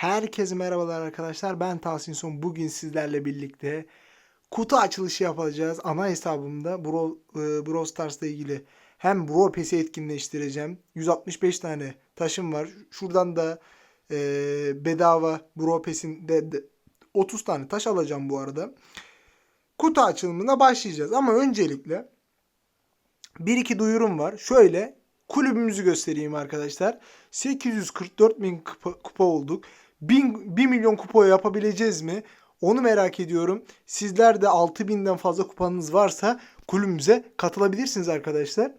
Herkese merhabalar arkadaşlar. Ben Tahsin Son. Bugün sizlerle birlikte kutu açılışı yapacağız. Ana hesabımda Bro, e, Brawl Stars'la ilgili hem Bro Pass'i etkinleştireceğim. 165 tane taşım var. Şuradan da e, bedava Bro Pass'in de, de 30 tane taş alacağım bu arada. Kutu açılımına başlayacağız. Ama öncelikle bir iki duyurum var. Şöyle kulübümüzü göstereyim arkadaşlar. 844 bin kupa, kupa olduk. 1000, 1 milyon kupa yapabileceğiz mi? Onu merak ediyorum. Sizler de 6000'den fazla kupanız varsa kulübümüze katılabilirsiniz arkadaşlar.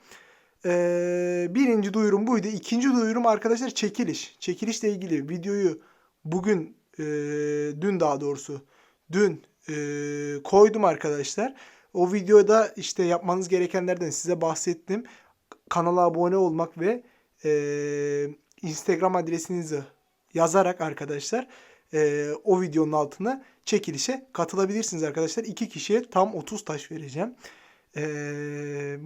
Ee, birinci duyurum buydu. İkinci duyurum arkadaşlar çekiliş. Çekilişle ilgili videoyu bugün, e, dün daha doğrusu, dün e, koydum arkadaşlar. O videoda işte yapmanız gerekenlerden size bahsettim. Kanala abone olmak ve e, Instagram adresinizi yazarak arkadaşlar e, o videonun altına çekilişe katılabilirsiniz arkadaşlar. İki kişiye tam 30 taş vereceğim. E,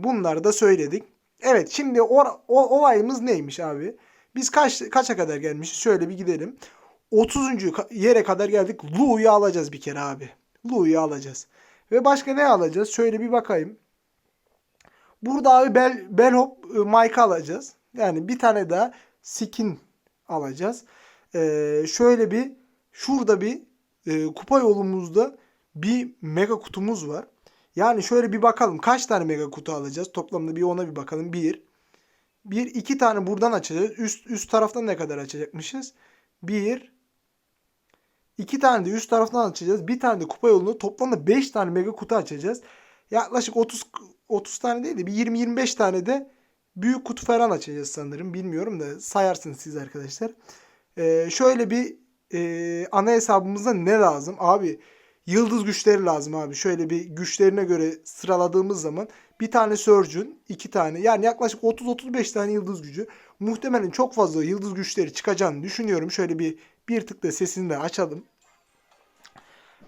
bunları da söyledik. Evet şimdi o, o olayımız neymiş abi? Biz kaç kaça kadar gelmişiz? Şöyle bir gidelim. 30. yere kadar geldik. Lu'yu alacağız bir kere abi. Lu'yu alacağız. Ve başka ne alacağız? Şöyle bir bakayım. Burada abi bel, bellhop e, Mike alacağız. Yani bir tane daha skin alacağız. Ee, şöyle bir şurada bir e, kupa yolumuzda bir mega kutumuz var. Yani şöyle bir bakalım kaç tane mega kutu alacağız. Toplamda bir ona bir bakalım. Bir. Bir iki tane buradan açacağız. Üst üst taraftan ne kadar açacakmışız? Bir. iki tane de üst taraftan açacağız. Bir tane de kupa yolunu toplamda 5 tane mega kutu açacağız. Yaklaşık 30 30 tane değil de bir 20-25 tane de büyük kutu falan açacağız sanırım. Bilmiyorum da sayarsınız siz arkadaşlar. Ee, şöyle bir e, ana hesabımızda ne lazım? Abi yıldız güçleri lazım abi. Şöyle bir güçlerine göre sıraladığımız zaman bir tane Surgeon, iki tane yani yaklaşık 30-35 tane yıldız gücü. Muhtemelen çok fazla yıldız güçleri çıkacağını düşünüyorum. Şöyle bir bir tıkla sesini de açalım.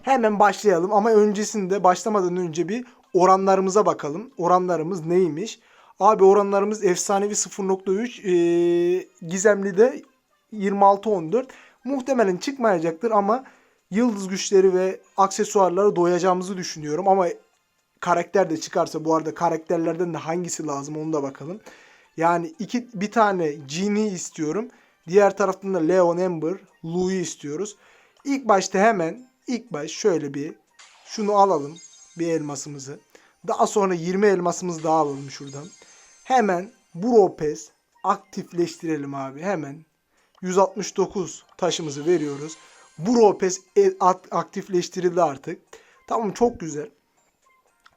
Hemen başlayalım ama öncesinde başlamadan önce bir oranlarımıza bakalım. Oranlarımız neymiş? Abi oranlarımız efsanevi 0.3 ee, gizemli de 26-14. Muhtemelen çıkmayacaktır ama yıldız güçleri ve aksesuarlara doyacağımızı düşünüyorum. Ama karakter de çıkarsa bu arada karakterlerden de hangisi lazım onu da bakalım. Yani iki bir tane Genie istiyorum. Diğer taraftan da Leon Ember, Lou'yu istiyoruz. İlk başta hemen ilk baş şöyle bir şunu alalım. Bir elmasımızı. Daha sonra 20 elmasımızı daha alalım şuradan. Hemen Bropes aktifleştirelim abi. Hemen 169 taşımızı veriyoruz. Bropes aktifleştirildi artık. Tamam çok güzel.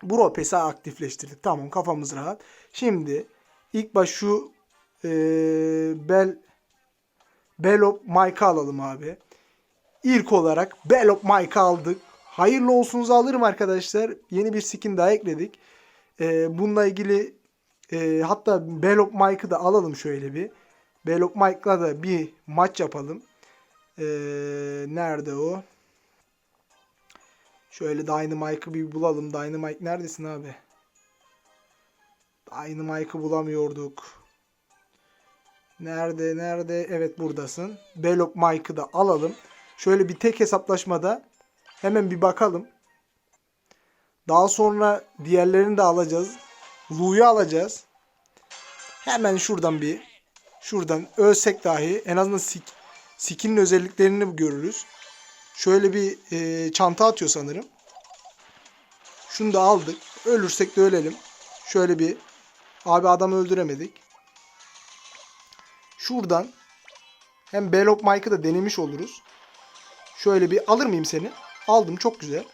Bropes'i aktifleştirdik. Tamam kafamız rahat. Şimdi ilk baş şu e, Bel Belop Mike'ı alalım abi. İlk olarak Belop Mike'ı aldık. Hayırlı olsunuzu alırım arkadaşlar. Yeni bir skin daha ekledik. E, bununla ilgili e, hatta Belop Mike'ı da alalım şöyle bir. Belop Mike'la da bir maç yapalım. Ee, nerede o? Şöyle Dynamite'ı bir bulalım. Dynamite neredesin abi? Dynamite'ı bulamıyorduk. Nerede nerede? Evet buradasın. Belop Mike'ı da alalım. Şöyle bir tek hesaplaşmada hemen bir bakalım. Daha sonra diğerlerini de alacağız. Lu'yu alacağız. Hemen şuradan bir şuradan ölsek dahi en azından sik, skinin özelliklerini görürüz. Şöyle bir e, çanta atıyor sanırım. Şunu da aldık. Ölürsek de ölelim. Şöyle bir abi adamı öldüremedik. Şuradan hem Belop Mike'ı da denemiş oluruz. Şöyle bir alır mıyım seni? Aldım çok güzel.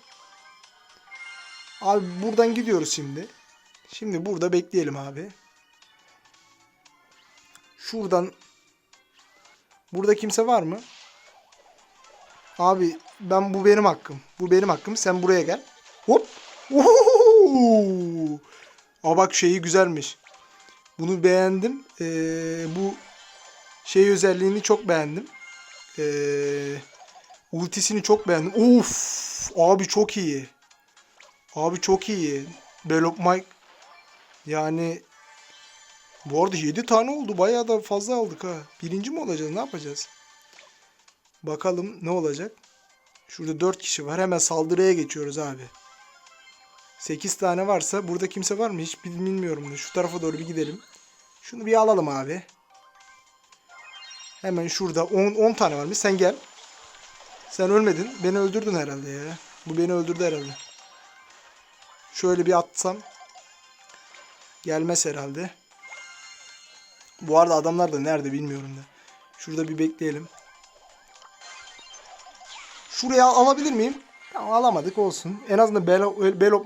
Abi buradan gidiyoruz şimdi. Şimdi burada bekleyelim abi. Şuradan Burada kimse var mı? Abi ben bu benim hakkım. Bu benim hakkım. Sen buraya gel. Hop. Oho! Aa bak şeyi güzelmiş. Bunu beğendim. Ee, bu şey özelliğini çok beğendim. Ee, ultisini çok beğendim. Of! Abi çok iyi. Abi çok iyi. Belop Mike yani bu arada 7 tane oldu. Bayağı da fazla aldık ha. Birinci mi olacağız? Ne yapacağız? Bakalım ne olacak. Şurada 4 kişi var. Hemen saldırıya geçiyoruz abi. 8 tane varsa burada kimse var mı? Hiç bilmiyorum. Şu tarafa doğru bir gidelim. Şunu bir alalım abi. Hemen şurada 10 10 tane varmış. Sen gel. Sen ölmedin. Beni öldürdün herhalde ya. Bu beni öldürdü herhalde. Şöyle bir atsam. Gelmez herhalde. Bu arada adamlar da nerede bilmiyorum da. Şurada bir bekleyelim. Şuraya alabilir miyim? Tamam alamadık olsun. En azından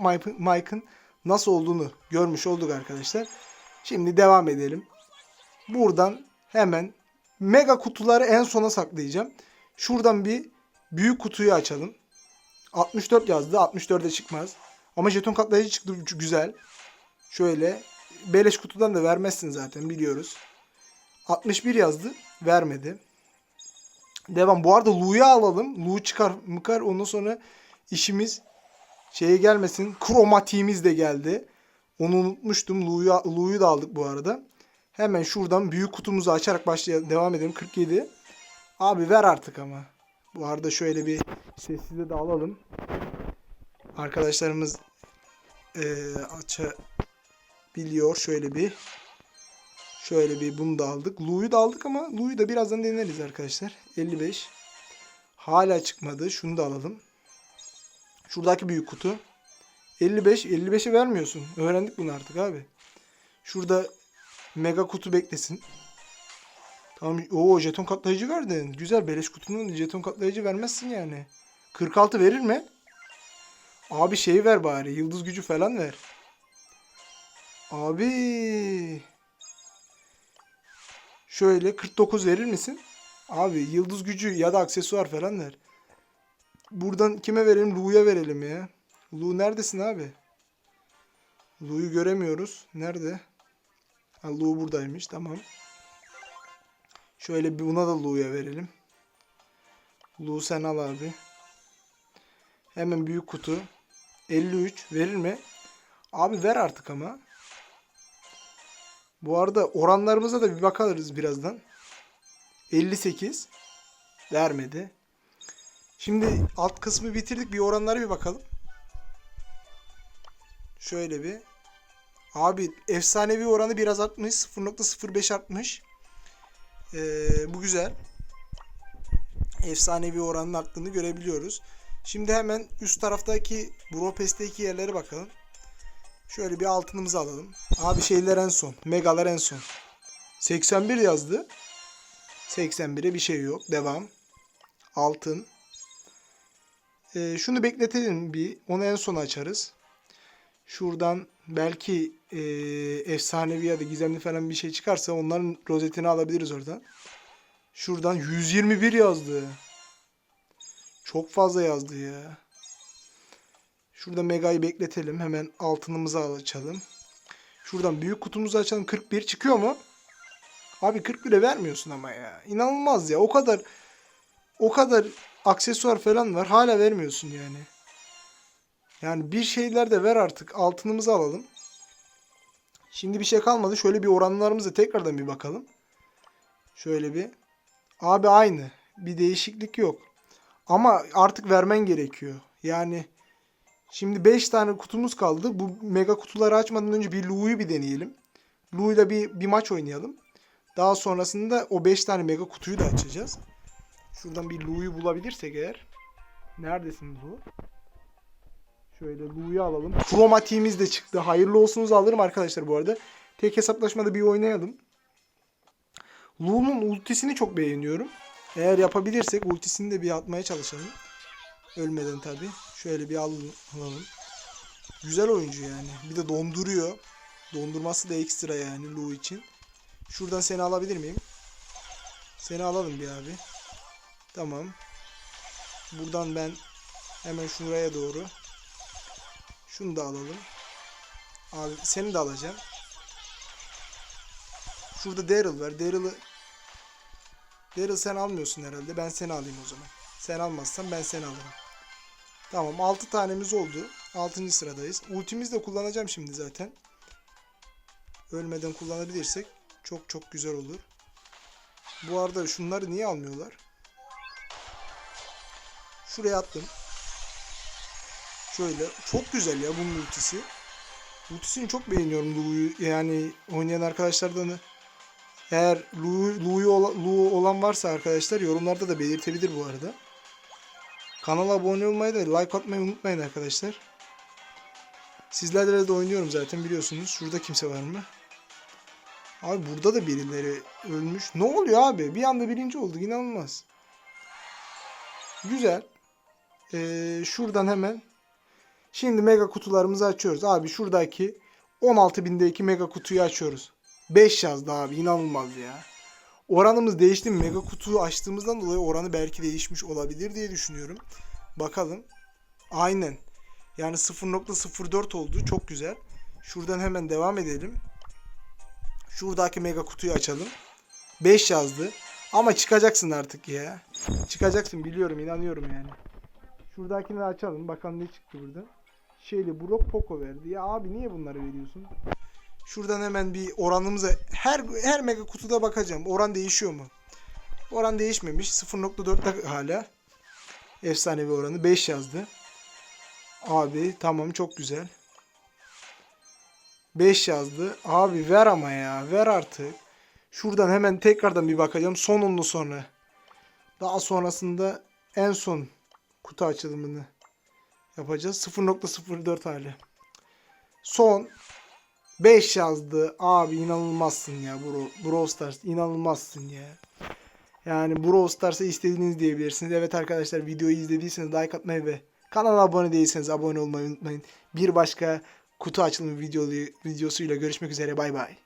Mike- Mike'ın nasıl olduğunu görmüş olduk arkadaşlar. Şimdi devam edelim. Buradan hemen mega kutuları en sona saklayacağım. Şuradan bir büyük kutuyu açalım. 64 yazdı. 64'e çıkmaz. Ama jeton katlayıcı çıktı. Güzel. Şöyle. Beleş kutudan da vermezsin zaten biliyoruz. 61 yazdı. Vermedi. Devam. Bu arada Lu'yu alalım. Lu çıkar mıkar. Ondan sonra işimiz şeye gelmesin. Kromatiğimiz de geldi. Onu unutmuştum. Lu'yu, Lu'yu da aldık bu arada. Hemen şuradan büyük kutumuzu açarak başlayalım. Devam edelim. 47. Abi ver artık ama. Bu arada şöyle bir sessizde de alalım. Arkadaşlarımız eee açabiliyor. Şöyle bir şöyle bir bunu da aldık. Lu'yu da aldık ama Lu'yu da birazdan deneriz arkadaşlar. 55. Hala çıkmadı. Şunu da alalım. Şuradaki büyük kutu. 55. 55'i vermiyorsun. Öğrendik bunu artık abi. Şurada mega kutu beklesin. Tamam. Oo jeton katlayıcı verdin. Güzel. Beleş kutunun jeton katlayıcı vermezsin yani. 46 verir mi? Abi şeyi ver bari. Yıldız gücü falan ver. Abi. Şöyle 49 verir misin? Abi yıldız gücü ya da aksesuar falan ver. Buradan kime verelim? Lu'ya verelim ya. Lu neredesin abi? Lu'yu göremiyoruz. Nerede? Ha, Lu buradaymış. Tamam. Şöyle buna da Lu'ya verelim. Lu sen al abi. Hemen büyük kutu. 53 verir mi? Abi ver artık ama. Bu arada oranlarımıza da bir bakarız birazdan. 58 vermedi. Şimdi alt kısmı bitirdik. Bir oranlara bir bakalım. Şöyle bir. Abi efsanevi oranı biraz artmış. 0.05 artmış. Ee, bu güzel. Efsanevi oranın arttığını görebiliyoruz. Şimdi hemen üst taraftaki Bropest'teki yerlere bakalım. Şöyle bir altınımızı alalım. Abi şeyler en son. Megalar en son. 81 yazdı. 81'e bir şey yok. Devam. Altın. Ee, şunu bekletelim bir. Onu en son açarız. Şuradan belki e, efsanevi ya da gizemli falan bir şey çıkarsa onların rozetini alabiliriz oradan. Şuradan 121 yazdı. Çok fazla yazdı ya. Şurada Mega'yı bekletelim. Hemen altınımızı açalım. Şuradan büyük kutumuzu açalım. 41 çıkıyor mu? Abi 41'e vermiyorsun ama ya. İnanılmaz ya. O kadar o kadar aksesuar falan var. Hala vermiyorsun yani. Yani bir şeyler de ver artık. Altınımızı alalım. Şimdi bir şey kalmadı. Şöyle bir oranlarımıza tekrardan bir bakalım. Şöyle bir. Abi aynı. Bir değişiklik yok. Ama artık vermen gerekiyor. Yani şimdi 5 tane kutumuz kaldı. Bu mega kutuları açmadan önce bir Lu'yu bir deneyelim. Lu'yla bir, bir maç oynayalım. Daha sonrasında o 5 tane mega kutuyu da açacağız. Şuradan bir Lu'yu bulabilirsek eğer. Neredesin Lu? Şöyle Lu'yu alalım. Kromatiğimiz de çıktı. Hayırlı olsunuzu alırım arkadaşlar bu arada. Tek hesaplaşmada bir oynayalım. Lu'nun ultisini çok beğeniyorum. Eğer yapabilirsek ultisini de bir atmaya çalışalım. Ölmeden tabi. Şöyle bir alalım. Güzel oyuncu yani. Bir de donduruyor. Dondurması da ekstra yani Lu için. Şuradan seni alabilir miyim? Seni alalım bir abi. Tamam. Buradan ben hemen şuraya doğru. Şunu da alalım. Abi seni de alacağım. Şurada Daryl var. Daryl'ı Daryl sen almıyorsun herhalde. Ben seni alayım o zaman. Sen almazsan ben seni alırım. Tamam 6 tanemiz oldu. 6. sıradayız. Ultimizi de kullanacağım şimdi zaten. Ölmeden kullanabilirsek çok çok güzel olur. Bu arada şunları niye almıyorlar? Şuraya attım. Şöyle. Çok güzel ya bunun ultisi. Ultisini çok beğeniyorum Lu'yu. Yani oynayan arkadaşlardan da eğer Lu, Lu'yu Lu olan varsa arkadaşlar yorumlarda da belirtebilir bu arada. Kanala abone olmayı da like atmayı unutmayın arkadaşlar. Sizlerle de oynuyorum zaten biliyorsunuz. Şurada kimse var mı? Abi burada da birileri ölmüş. Ne oluyor abi? Bir anda birinci olduk. inanılmaz. Güzel. Ee, şuradan hemen Şimdi mega kutularımızı açıyoruz. Abi şuradaki 16.000'deki mega kutuyu açıyoruz. 5 yazdı abi inanılmaz ya. Oranımız değişti mi? Mega kutuyu açtığımızdan dolayı oranı belki değişmiş olabilir diye düşünüyorum. Bakalım. Aynen. Yani 0.04 oldu. Çok güzel. Şuradan hemen devam edelim. Şuradaki mega kutuyu açalım. 5 yazdı. Ama çıkacaksın artık ya. Çıkacaksın biliyorum inanıyorum yani. Şuradakini açalım. Bakalım ne çıktı burada. Şeyli Brock Poco verdi. Ya abi niye bunları veriyorsun? Şuradan hemen bir oranımıza her her mega kutuda bakacağım. Oran değişiyor mu? Oran değişmemiş. 0.4'te hala. Efsanevi oranı 5 yazdı. Abi tamam çok güzel. 5 yazdı. Abi ver ama ya. Ver artık. Şuradan hemen tekrardan bir bakacağım. Sonunu sonra. Daha sonrasında en son kutu açılımını yapacağız. 0.04 hali. Son 5 yazdı. Abi inanılmazsın ya bro. Brawl Stars inanılmazsın ya. Yani Brawl Stars'a istediğiniz diyebilirsiniz. Evet arkadaşlar videoyu izlediyseniz like atmayı ve kanala abone değilseniz abone olmayı unutmayın. Bir başka kutu açılımı videolu, videosuyla görüşmek üzere. Bay bay.